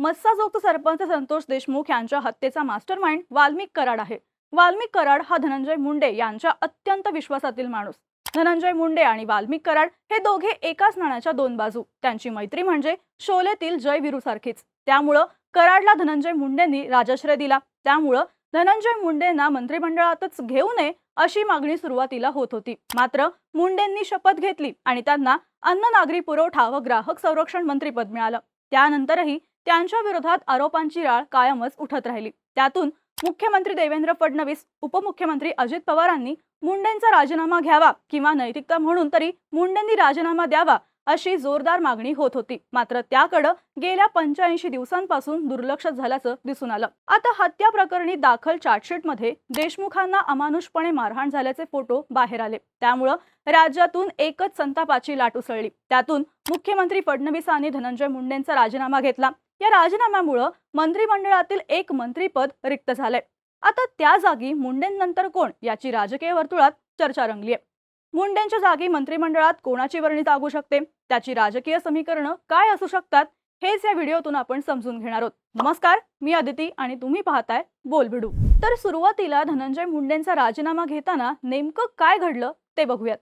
मस्साजोगचा सरपंच संतोष देशमुख यांच्या हत्येचा master mind Valmik Karad आहे. वाल्मिक कराड हा धनंजय मुंडे यांच्या अत्यंत विश्वासातील माणूस. धनंजय मुंडे आणि वाल्मिक कराड हे दोघे एकाच नाण्याच्या दोन बाजू. त्यांची मैत्री म्हणजे शोलेतील जय विरू सारखीच. त्यामुळं कराडला धनंजय मुंडेंनी राजाश्रय दिला. त्यामुळं धनंजय मुंडेंना मंत्रिमंडळातच घेऊ नये अशी मागणी सुरुवातीला होत होती. मात्र मुंडेंनी शपथ घेतली आणि त्यांना अन्न नागरी पुरवठा व ग्राहक संरक्षण मंत्रीपद मिळालं. त्यानंतरही त्यांच्या विरोधात आरोपांची राळ कायमच उठत राहिली. त्यातून मुख्यमंत्री देवेंद्र फडणवीस उपमुख्यमंत्री अजित पवारांनी मुंडेंचा राजीनामा घ्यावा किंवा नैतिकता म्हणून तरी मुंडेंनी राजीनामा द्यावा अशी जोरदार मागणी होत होती. मात्र त्याकडं गेल्या पंच्याऐंशी दिवसांपासून दुर्लक्ष झाल्याचं दिसून आलं. आता हत्या प्रकरणी दाखल चार्जशीटमध्ये देशमुखांना अमानुषपणे मारहाण झाल्याचे फोटो बाहेर आले. त्यामुळं राज्यातून एकच संतापाची लाट उसळली. त्यातून मुख्यमंत्री फडणवीसांनी धनंजय मुंडेंचा राजीनामा घेतला. या राजीनाम्यामुळं मंत्रिमंडळातील एक मंत्रीपद रिक्त झालंय. आता त्या जागी मुंडेंनंतर कोण याची राजकीय वर्तुळात चर्चा रंगली आहे मुंडेंच्या जागी मंत्रिमंडळात कोणाची वर्णी लागू शकते? त्याची राजकीय समीकरणं काय असू शकतात? हेच या व्हिडिओतून आपण समजून घेणार आहोत. नमस्कार मी अदिती आणि तुम्ही पाहताय बोलबिडू तर सुरुवातीला धनंजय मुंडेंचा राजीनामा घेताना नेमकं काय घडलं ते बघूयात.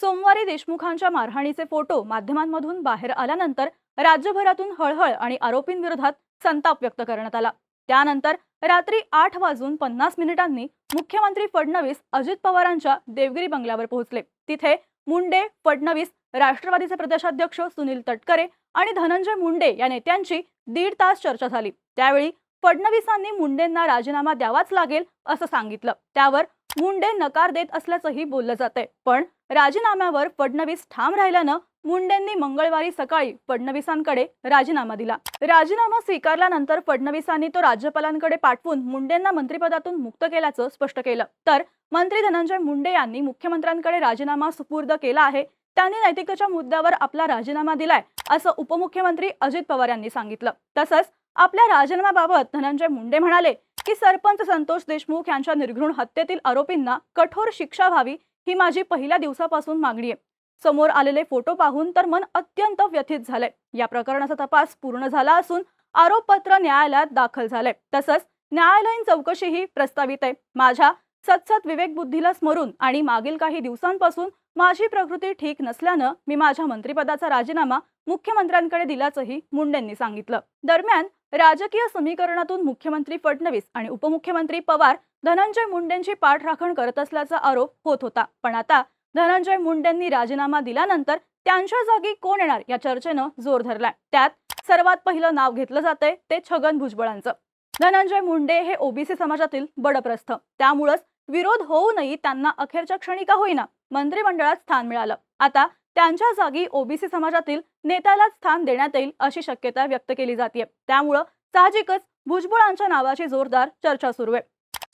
सोमवारी देशमुखांच्या मारहाणीचे फोटो माध्यमांमधून बाहेर आल्यानंतर राज्यभरातून हळहळ आणि आरोपींविरोधात संताप व्यक्त करण्यात आला. त्यानंतर रात्री आठ वाजून पन्नास मिनिटांनी मुख्यमंत्री फडणवीस अजित पवारांच्या देवगिरी बंगल्यावर पोहोचले. तिथे मुंडे फडणवीस राष्ट्रवादीचे प्रदेशाध्यक्ष सुनील तटकरे आणि धनंजय मुंडे या नेत्यांची दीड तास चर्चा झाली. त्यावेळी फडणवीसांनी मुंडेंना राजीनामा द्यावाच लागेल असं सांगितलं. त्यावर मुंडे नकार देत असल्याचंही बोललं जातंय. पण राजीनाम्यावर फडणवीस ठाम राहिल्यानं मुंडेंनी मंगळवारी सकाळी फडणवीसांकडे राजीनामा दिला. राजीनामा स्वीकारल्यानंतर फडणवीसांनी तो राज्यपालांकडे पाठवून मुंडेंना मंत्रिपदातून मुक्त केल्याचं स्पष्ट केलं. तर मंत्री धनंजय मुंडे यांनी मुख्यमंत्र्यांकडे राजीनामा सुपूर्द केला आहे. त्यांनी नैतिकतेच्या मुद्द्यावर आपला राजीनामा दिलाय असं उपमुख्यमंत्री अजित पवार यांनी सांगितलं. तसंच आपल्या राजीनाम्याबाबत धनंजय मुंडे म्हणाले की सरपंच संतोष देशमुख यांच्या निर्घृण हत्येतील आरोपींना कठोर शिक्षा व्हावी ही माझी पहिल्या दिवसापासून मागणी आहे. समोर आलेले फोटो पाहून तर मन अत्यंत व्यथित झालंय. या प्रकरणाचा तपास पूर्ण झाला असून आरोपपत्र न्यायालयात दाखल झालंय. तसंच न्यायालयीन चौकशीही प्रस्तावित आहे. माझ्या सतसत विवेक बुद्धीला स्मरून आणि मागील काही दिवसांपासून माझी प्रकृती ठीक नसल्यानं मी माझ्या मंत्रिपदाचा राजीनामा मुख्यमंत्र्यांकडे दिल्याचंही मुंडेंनी सांगितलं. दरम्यान राजकीय समीकरणातून मुख्यमंत्री फडणवीस आणि उपमुख्यमंत्री पवार धनंजय मुंडेंची पाठराखण करत असल्याचा आरोप होत होता. पण आता धनंजय मुंडेंनी राजीनामा दिल्यानंतर त्यांच्या जागी कोण येणार या चर्चेनं जोर धरलाय. त्यात सर्वात पहिलं नाव घेतलं जातंय ते छगन भुजबळांचं. धनंजय मुंडे हे ओबीसी समाजातील बडप्रस्थ. त्यामुळंच विरोध होऊनही त्यांना अखेरच्या क्षणी का होईना मंत्रिमंडळात स्थान मिळालं. आता त्यांच्या जागी ओबीसी समाजातील नेत्यालाच स्थान देण्यात येईल अशी शक्यता व्यक्त केली जाते त्यामुळं साहजिकच भुजबळांच्या नावाची जोरदार चर्चा सुरू आहे.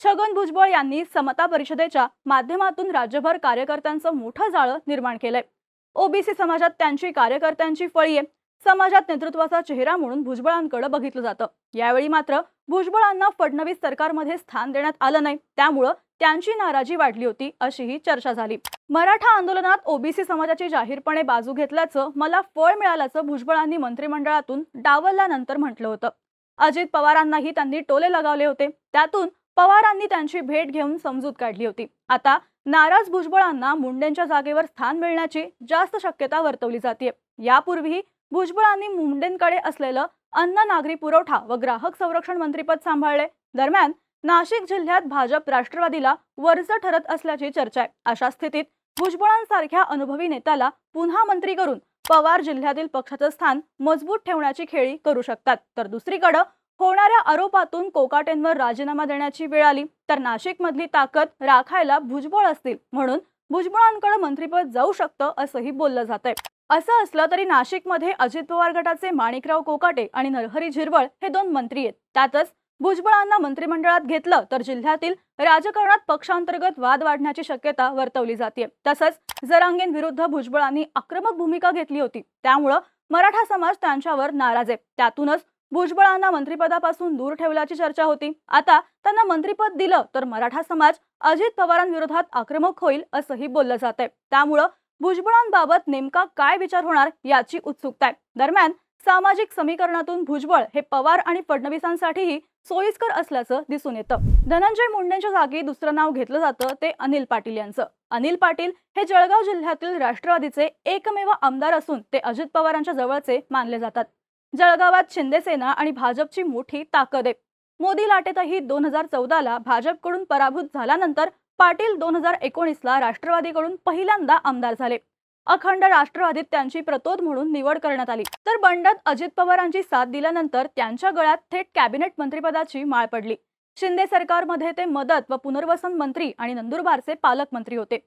छगन भुजबळ यांनी समता परिषदेच्या माध्यमातून राज्यभर कार्यकर्त्यांचं मोठं जाळं निर्माण केलंय. ओबीसी समाजात त्यांची कार्यकर्त्यांची फळी आहे. समाजात नेतृत्वाचा चेहरा म्हणून भुजबळांकडे बघितलं जातं. यावेळी मात्र भुजबळांना फडणवीस सरकारमध्ये स्थान देण्यात आलं नाही. त्यामुळं त्यांची नाराजी वाढली होती अशीही चर्चा झाली. मराठा आंदोलनात ओबीसी समाजाची जाहीरपणे बाजू घेतल्याचं मला फळ मिळाल्याचं भुजबळांनी मंत्रिमंडळातून डावलल्यानंतर म्हटलं होतं. अजित पवारांनाही त्यांनी टोले लगावले होते. त्यातून पवारांनी त्यांची भेट घेऊन समजूत काढली होती. आता नाराज भुजबळांना मुंडेंच्या जागेवर स्थान मिळण्याची जास्त शक्यता वर्तवली जाते यापूर्वीही भुजबळांनी मुंडेंकडे असलेलं अन्न नागरी पुरवठा व ग्राहक संरक्षण मंत्रीपद सांभाळले. दरम्यान नाशिक जिल्ह्यात भाजप राष्ट्रवादीला वर्ज ठरत असल्याची चर्चा आहे. अशा स्थितीत भुजबळांसारख्या अनुभवी नेत्याला पुन्हा मंत्री करून पवार जिल्ह्यातील पक्षाचं स्थान मजबूत ठेवण्याची खेळी करू शकतात. तर दुसरीकडं होणाऱ्या आरोपातून कोकाटेंवर राजीनामा देण्याची वेळ आली. तर नाशिकमधली ताकद राखायला भुजबळ असतील म्हणून भुजबळांकडे मंत्रिपद जाऊ शकतं असंही बोललं जात आहे असं असलं तरी नाशिकमध्ये अजित पवार गटाचे माणिकराव कोकाटे आणि नरहरी झिरवळ हे दोन मंत्री आहेत. त्यातच भुजबळांना मंत्रिमंडळात घेतलं तर जिल्ह्यातील राजकारणात पक्षांतर्गत वाद वाढण्याची शक्यता वर्तवली जाते तसंच जरांगेन विरुद्ध भुजबळांनी आक्रमक भूमिका घेतली होती. त्यामुळं मराठा समाज त्यांच्यावर नाराज आहे. त्यातूनच भुजबळांना मंत्रिपदापासून दूर ठेवल्याची चर्चा होती. आता त्यांना मंत्रिपद दिलं तर मराठा समाज अजित पवारांविरोधात आक्रमक होईल असंही बोललं जात आहे त्यामुळं भुजबळांबाबत नेमका काय विचार होणार याची उत्सुकता आहे. दरम्यान सामाजिक समीकरणातून भुजबळ हे पवार आणि फडणवीसांसाठीही सोयीस्कर असल्याचं दिसून येतं. धनंजय मुंडेंच्या जागी दुसरं नाव घेतलं जातं ते अनिल पाटील यांचं. अनिल पाटील हे जळगाव जिल्ह्यातील राष्ट्रवादीचे एकमेव आमदार असून ते अजित पवारांच्या जवळचे मानले जातात. जळगावात शिंदेसेना आणि भाजपची मोठी ताकद आहे. मोदी लाटेतही दोन हजार चौदाला भाजपकडून पराभूत झाल्यानंतर पाटील दोन हजार एकोणीसला राष्ट्रवादीकडून पहिल्यांदा आमदार झाले. अखंड राष्ट्रवादीत त्यांची प्रतोद म्हणून निवड करण्यात आली. तर बंडात अजित पवारांची साथ दिल्यानंतर त्यांच्या गळ्यात थेट कॅबिनेट मंत्रिपदाची माळ पडली. शिंदे सरकारमध्ये ते मदत व पुनर्वसन मंत्री आणि नंदुरबारचे पालकमंत्री होते.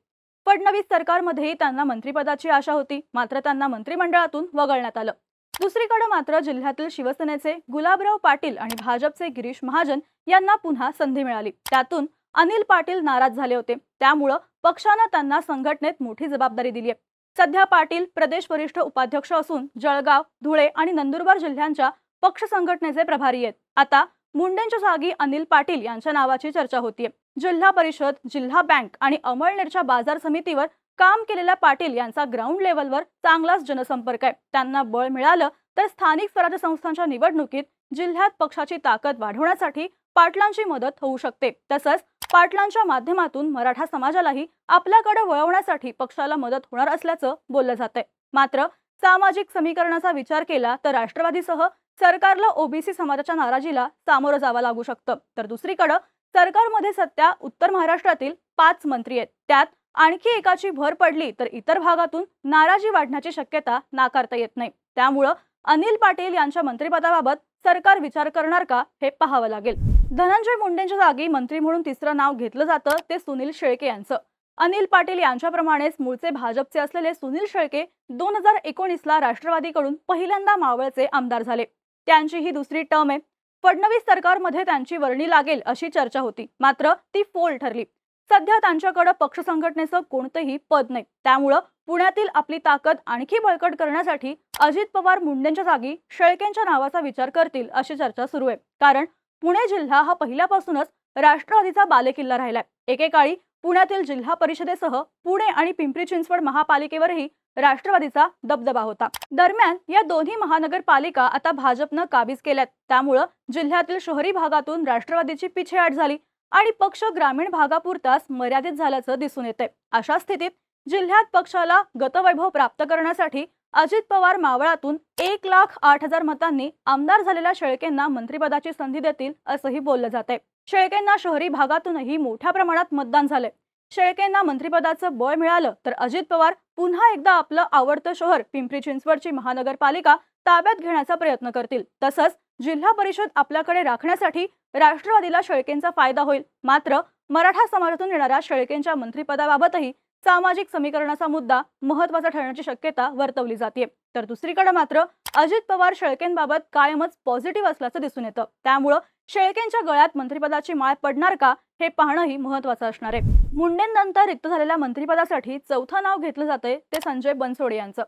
फडणवीस सरकारमध्येही त्यांना मंत्रिपदाची आशा होती मात्र त्यांना मंत्रिमंडळातून वगळण्यात आलं. दुसरीकडे मात्र जिल्ह्यातील शिवसेनेचे गुलाबराव पाटील आणि भाजपचे गिरीश महाजन यांना पुन्हा संधी मिळाली. त्यातून अनिल पाटील नाराज झाले होते. त्यामुळं पक्षानं त्यांना संघटनेत मोठी जबाबदारी दिली आहे. सध्या पाटील प्रदेश वरिष्ठ उपाध्यक्ष असून जळगाव धुळे आणि नंदुरबार जिल्ह्यांच्या पक्ष संघटनेचे प्रभारी आहेत. आता मुंडेंच्या जागी अनिल पाटील यांच्या नावाची चर्चा होतीये. जिल्हा परिषद जिल्हा बँक आणि अमळनेरच्या बाजार समितीवर काम केलेल्या पाटील यांचा ग्राउंड लेवलवर चांगलाच जनसंपर्क आहे. त्यांना बळ मिळालं तर स्थानिक स्वराज्य संस्थांच्या निवडणुकीत जिल्ह्यात पक्षाची ताकद वाढवण्यासाठी पाटलांची मदत होऊ शकते. तसंच पाटलांच्या माध्यमातून मराठा समाजालाही आपल्याकडे वळवण्यासाठी पक्षाला मदत होणार असल्याचं बोललं जात आहे मात्र सामाजिक समीकरणाचा विचार केला तर राष्ट्रवादीसह सरकारला ओबीसी समाजाच्या नाराजीला सामोरं जावं लागू शकतं. तर दुसरीकडं सरकारमध्ये सध्या उत्तर महाराष्ट्रातील पाच मंत्री आहेत. त्यात आणखी एकाची भर पडली तर इतर भागातून नाराजी वाढण्याची शक्यता नाकारता येत नाही. त्यामुळं अनिल पाटील यांच्या मंत्रिपदाबाबत सरकार विचार करणार का हे पाहावं लागेल. धनंजय मुंडेंच्या जागी मंत्री म्हणून तिसरं नाव घेतलं जातं ते सुनील शेळके यांचं. अनिल पाटील यांच्याप्रमाणेच मूळचे भाजपचे असलेले सुनील शेळके दोन हजार एकोणीसला राष्ट्रवादीकडून पहिल्यांदा मावळचे आमदार झाले. त्यांची ही दुसरी टर्म आहे. फडणवीस सरकारमध्ये त्यांची वर्णी लागेल अशी चर्चा होती. मात्र ती फोल ठरली. सध्या त्यांच्याकडे पक्ष संघटनेचं कोणतंही पद नाही. त्यामुळं पुण्यातील आपली ताकद आणखी बळकट करण्यासाठी अजित पवार मुंडेंच्या जागी शेळकेंच्या नावाचा विचार करतील अशी चर्चा सुरू आहे. कारण पुणे जिल्हा हा पहिल्यापासूनच राष्ट्रवादीचा बालेकिल्ला राहिलाय. एकेकाळी पुण्यातील जिल्हा परिषदेसह पुणे आणि पिंपरी चिंचवड महापालिकेवरही राष्ट्रवादीचा दबदबा होता. दरम्यान या दोन्ही महानगरपालिका आता भाजपनं काबीज केल्यात. त्यामुळं जिल्ह्यातील शहरी भागातून राष्ट्रवादीची पिछेहाट झाली. आणि पक्ष ग्रामीण भागापुरताच मर्यादित झाल्याचं दिसून येते अशा स्थितीत जिल्ह्यात पक्षाला गतवैभव प्राप्त करण्यासाठी अजित पवार मावळातून एक लाख आठ हजार मतांनी आमदार झालेल्या शेळकेंना मंत्रिपदाची संधी देतील असंही बोललं जात आहे शेळकेंना शहरी भागातूनही मोठ्या प्रमाणात मतदान झालंय. शेळकेंना मंत्रिपदाचं बळ मिळालं तर अजित पवार पुन्हा एकदा आपलं आवडतं शहर पिंपरी चिंचवडची महानगरपालिका ताब्यात घेण्याचा प्रयत्न करतील. तसंच जिल्हा परिषद आपल्याकडे राखण्यासाठी राष्ट्रवादीला शेळकेंचा फायदा होईल. मात्र मराठा समाजातून येणाऱ्या शेळकेंच्या मंत्रिपदाबाबतही सामाजिक समीकरणाचा मुद्दा महत्त्वाचा ठरण्याची शक्यता वर्तवली जाते तर दुसरीकडे मात्र अजित पवार शेळकेंबाबत कायमच पॉझिटिव्ह असल्याचं दिसून येतं. त्यामुळं शेळकेंच्या गळ्यात मंत्रिपदाची माळ पडणार का हे पाहणंही महत्वाचं असणार आहे. मुंडेंनंतर रिक्त झालेल्या मंत्रिपदासाठी चौथं नाव घेतलं जाते ते संजय बनसोडे यांचं.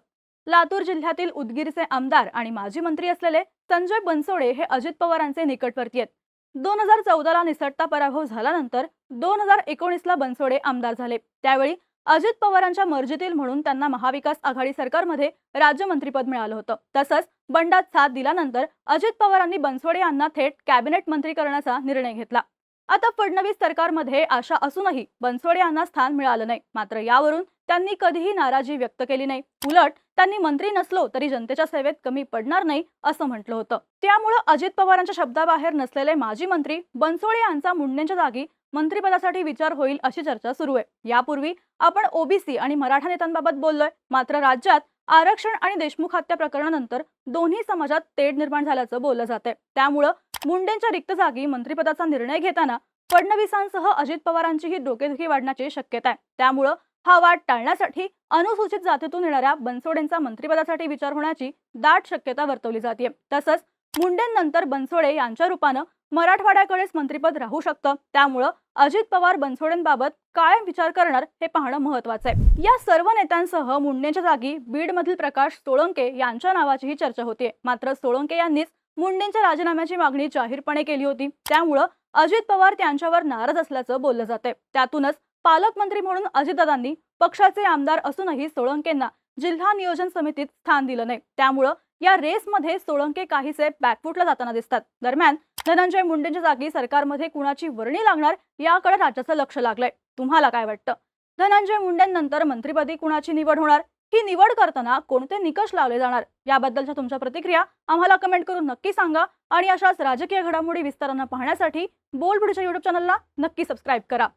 लातूर जिल्ह्यातील उदगीरचे आमदार आणि माजी मंत्री असलेले संजय बनसोडे हे अजित पवारांचे निकटवर्ती आहेत दोन हजार चौदाला निसटता पराभव झाल्यानंतर दोन हजार एकोणीसला बनसोडे आमदार झाले. त्यावेळी अजित पवारांच्या मर्जीतील म्हणून त्यांना महाविकास आघाडी सरकारमध्ये राज्यमंत्रीपद मिळालं होतं. तसंच बंडात साथ दिल्यानंतर अजित पवारांनी बनसोडे यांना थेट कॅबिनेट मंत्री करण्याचा निर्णय घेतला. आता फडणवीस सरकारमध्ये आशा असूनही बनसोडे यांना स्थान मिळालं नाही. मात्र यावरून त्यांनी कधीही नाराजी व्यक्त केली नाही. उलट त्यांनी मंत्री नसलो तरी जनतेच्या सेवेत कमी पडणार नाही असं म्हटलं होतं. त्यामुळं अजित पवारांच्या शब्दाबाहेर नसलेले माजी मंत्री बनसोडे यांचा मुंडेंच्या जागी मंत्रिपदासाठी विचार होईल अशी चर्चा सुरू आहे. यापूर्वी आपण ओबीसी आणि मराठा नेत्यांबाबत बोललोय. मात्र राज्यात आरक्षण आणि देशमुख हत्या प्रकरणानंतर दोन्ही समाजात तेढ निर्माण झाल्याचं बोललं जाते त्यामुळं मुंडेंच्या रिक्त जागी मंत्रिपदाचा निर्णय घेताना फडणवीसांसह अजित पवारांचीही डोकेदुखी वाढण्याची शक्यता आहे. त्यामुळं हा वाद टाळण्यासाठी अनुसूचित जातीतून येणाऱ्या बनसोडेंचा मंत्रिपदासाठी विचार होण्याची दाट शक्यता वर्तवली जाते तसंच मुंडेंनंतर बनसोडे यांच्या रूपानं मराठवाड्याकडेच मंत्रिपद राहू शकतं. त्यामुळं अजित पवार बनसोडेंबाबत काय विचार करणार हे पाहणं महत्वाचं आहे. या सर्व नेत्यांसह मुंडेंच्या जागी बीडमधील प्रकाश सोळंके यांच्या नावाचीही चर्चा होते मात्र सोळंके यांनीच मुंडेंच्या राजीनाम्याची मागणी जाहीरपणे केली होती. त्यामुळं अजित पवार त्यांच्यावर नाराज असल्याचं बोललं जाते त्यातूनच पालकमंत्री म्हणून अजितदादांनी पक्षाचे आमदार असूनही सोळंकेंना जिल्हा नियोजन समितीत स्थान दिलं नाही. त्यामुळं या रेसमध्ये सोळंके काहीसे बॅकफुटला जाताना दिसतात. दरम्यान धनंजय मुंडेंच्या जागी सरकारमध्ये कुणाची वर्णी लागणार याकडे राज्याचं लक्ष लागलंय. तुम्हाला काय वाटतं? धनंजय मुंडेंनंतर मंत्रिपदी कुणाची निवड होणार? ही निवड करताना कोणते निकष लावले जाणार याबद्दलच्या तुमच्या प्रतिक्रिया आम्हाला कमेंट करून नक्की सांगा आणि अशाच राजकीय घडामोडी विस्तारांना पाहण्यासाठी बोलबुडीच्या युट्यूब चॅनलला नक्की सबस्क्राईब करा.